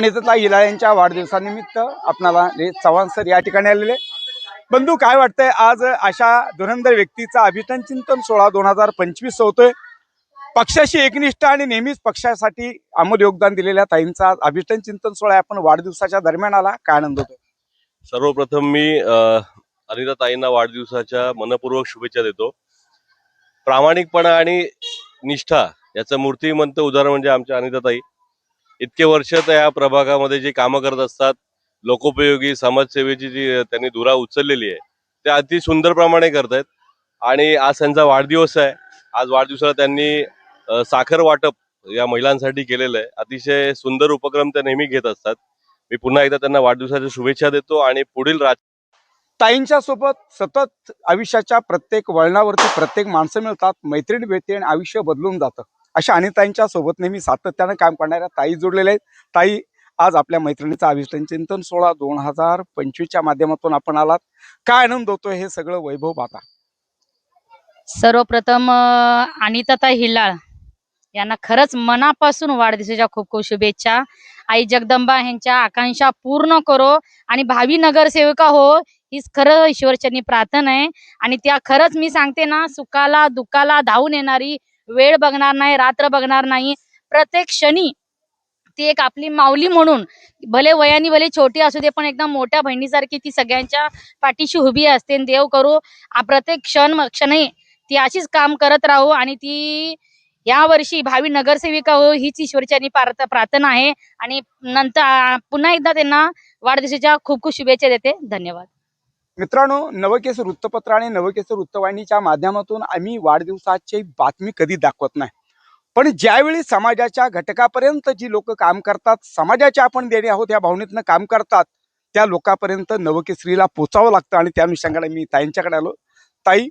अनिता हिला यांच्या वाढदिवसानिमित्त आपणाला चव्हाण सर या ठिकाणी आलेले. बंधू काय वाटतंय? आज अशा धुरंधर व्यक्तीचा अभिटन चिंतन सोहळा दोन हजार पंचवीस होतोय. पक्षाशी एकनिष्ठ आणि नेहमीच पक्षासाठी अमूल योगदान दिलेल्या ताईंचा आज अभिटन चिंतन सोहळा आपण वाढदिवसाच्या दरम्यान आला काय आनंद होतो सर्वप्रथम मी अनिता ताईंना वाढदिवसाच्या मनपूर्वक शुभेच्छा देतो. प्रामाणिकपणा आणि निष्ठा याचं मूर्तिमंत उदाहरण म्हणजे आमच्या अनिता ताई. इतके वर्ष तर या प्रभागामध्ये जी कामं करत असतात लोकोपयोगी समाजसेवेची जी त्यांनी धुरा उचललेली आहे ते अति सुंदर प्रमाणे करतायत. आणि आज त्यांचा वाढदिवस आहे. आज वाढदिवसाला त्यांनी साखर वाटप या महिलांसाठी केलेलं आहे. अतिशय सुंदर उपक्रम त्या नेहमी घेत असतात. मी पुन्हा एकदा त्यांना वाढदिवसाच्या शुभेच्छा देतो आणि पुढील राज ताईंच्या सोबत सतत आयुष्याच्या प्रत्येक वळणावरती प्रत्येक माणसं मिळतात. मैत्रीण भेटते आणि आयुष्य बदलून जातं. अशा अनिताईंच्या सोबत नेहमी सातत्यानं काम करणाऱ्या ताई जोडलेल्या आहेत. ताई आज आपल्या मैत्रिणीचा अभिष्टन चिंतन सोहळा दोन हजार पंचवीसच्या माध्यमातून आपण आलात. काय आनंद होतोय हे सगळं वैभव पाहता? सर्वप्रथम अनिताताई हिलाळ यांना खरंच मनापासून वाढदिवसाच्या खूप खूप शुभेच्छा. आई जगदंबा यांच्या आकांक्षा पूर्ण करो आणि भावी नगरसेविका हो हीच खरं ईश्वरचरणी प्रार्थना आहे. आणि त्या खरंच मी सांगते ना सुखाला दुःखाला धावून येणारी वेळ बघणार नाही रात्र बघणार नाही. प्रत्येक क्षणी ती एक आपली माऊली म्हणून भले वयाने भले छोटी असू दे पण एकदम मोठ्या बहिणीसारखी ती सगळ्यांच्या पाठीशी उभी असते देव करू. प्रत्येक क्षण क्षणी ती अशीच काम करत राहू आणि ती या वर्षी भावी नगरसेविका हो हीच ईश्वरची प्रार्थ- प्रार्थना आहे. आणि नंतर पुन्हा एकदा त्यांना वाढदिवसाच्या खूप खूप शुभेच्छा देते. धन्यवाद. मित्रांनो नवकेस वृत्तपत्र आणि नवकेस वृत्तवाहिनीच्या माध्यमातून आम्ही वाढदिवसाची बातमी कधी दाखवत नाही. पण ज्यावेळी समाजाच्या घटकापर्यंत जी लोक काम करतात समाजाच्या आपण देणे आहोत या भावनेतनं काम करतात त्या लोकांपर्यंत नवकेसरीला पोचावं लागतं आणि त्या अनुषंगाने मी ताईंच्याकडे आलो. ताई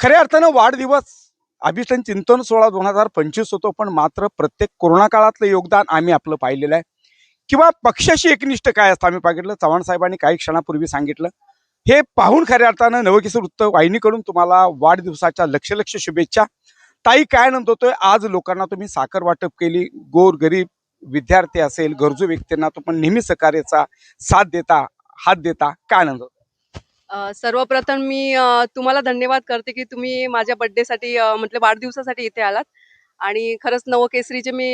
खऱ्या अर्थानं वाढदिवस अभिषण चिंतन सोहळा दोन हजार पंचवीस होतो पण मात्र प्रत्येक कोरोना काळातलं योगदान आम्ही आपलं पाहिलेलं आहे. किंवा पक्षाशी एकनिष्ठ काय असतं? आम्ही पाहिलं चव्हाण साहेबांनी काही क्षणापूर्वी सांगितलं हे पाहून खऱ्या अर्थानं नवकिशोर वृत्त वाहिनीकडून तुम्हाला वाढदिवसाच्या लक्ष लक्ष शुभेच्छा. ताई काय आनंद होतोय आज लोकांना तुम्ही साखर वाटप केली. गोर गरीब विद्यार्थी असेल गरजू व्यक्तींना तुम्ही नेहमी सहकार्याचा साथ देता हात देता. काय आनंद? होतो सर्वप्रथम मी तुम्हाला धन्यवाद करते की तुम्ही माझ्या बर्थडेसाठी म्हटलं वाढदिवसासाठी इथे आलात. आणि खरंच नवकेसरीचे मी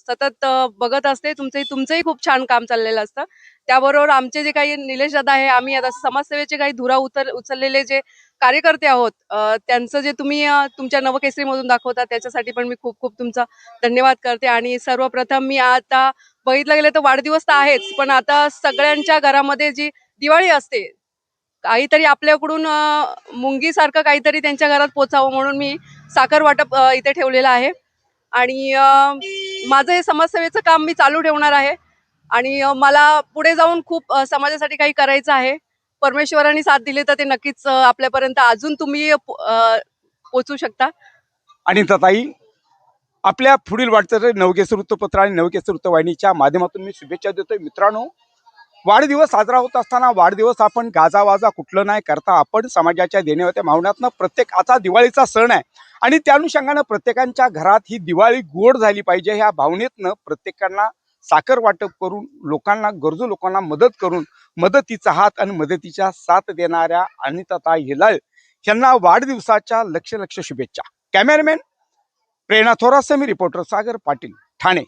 सतत बघत असते. तुमचंही तुमचंही खूप छान काम चाललेलं असतं. त्याबरोबर आमचे जे काही निलेश दादा आहे आम्ही आता समाजसेवेचे काही धुरा उतर उचललेले जे कार्यकर्ते आहोत त्यांचं जे तुम्ही तुमच्या नवकेसरीमधून दाखवता त्याच्यासाठी पण मी खूप खूप तुमचा धन्यवाद करते. आणि सर्वप्रथम मी आता बघितलं गेलं तर वाढदिवस तर आहेच पण आता सगळ्यांच्या घरामध्ये जी दिवाळी असते काहीतरी आपल्याकडून मुंगीसारखं काहीतरी त्यांच्या घरात पोचावं म्हणून मी साखर वाटप इथे ठेवलेलं आहे. आणि माझं हे समाजसेवेचं काम मी चालू ठेवणार आहे. आणि मला पुढे जाऊन खूप समाजासाठी काही करायचं आहे. परमेश्वरांनी साथ दिली तर ते नक्कीच आपल्यापर्यंत अजून तुम्ही पोचू शकता. आणि ताई आपल्या पुढील वाटचाल नवकेसर वृत्तपत्र आणि नवकेसर वृत्तवाहिनीच्या माध्यमातून मी शुभेच्छा देतोय. मित्रांनो वाढदिवस साजरा होत असताना वाढदिवस आपण गाजावाजा कुठलं नाही करता. आपण समाजाच्या देण्यावत्या भावनातनं प्रत्येक आता दिवाळीचा सण आहे. आणि त्या अनुषंगानं प्रत्येकांच्या घरात ही दिवाळी गोड झाली पाहिजे. ह्या भावनेतनं प्रत्येकांना साखर वाटप करून लोकांना गरजू लोकांना मदत करून मदतीचा हात आणि मदतीच्या साथ देणाऱ्या अनिताता हिलाळ यांना वाढदिवसाच्या लक्ष लक्ष शुभेच्छा. कॅमेरामॅन प्रेरणा थोरासह मी रिपोर्टर सागर पाटील ठाणे.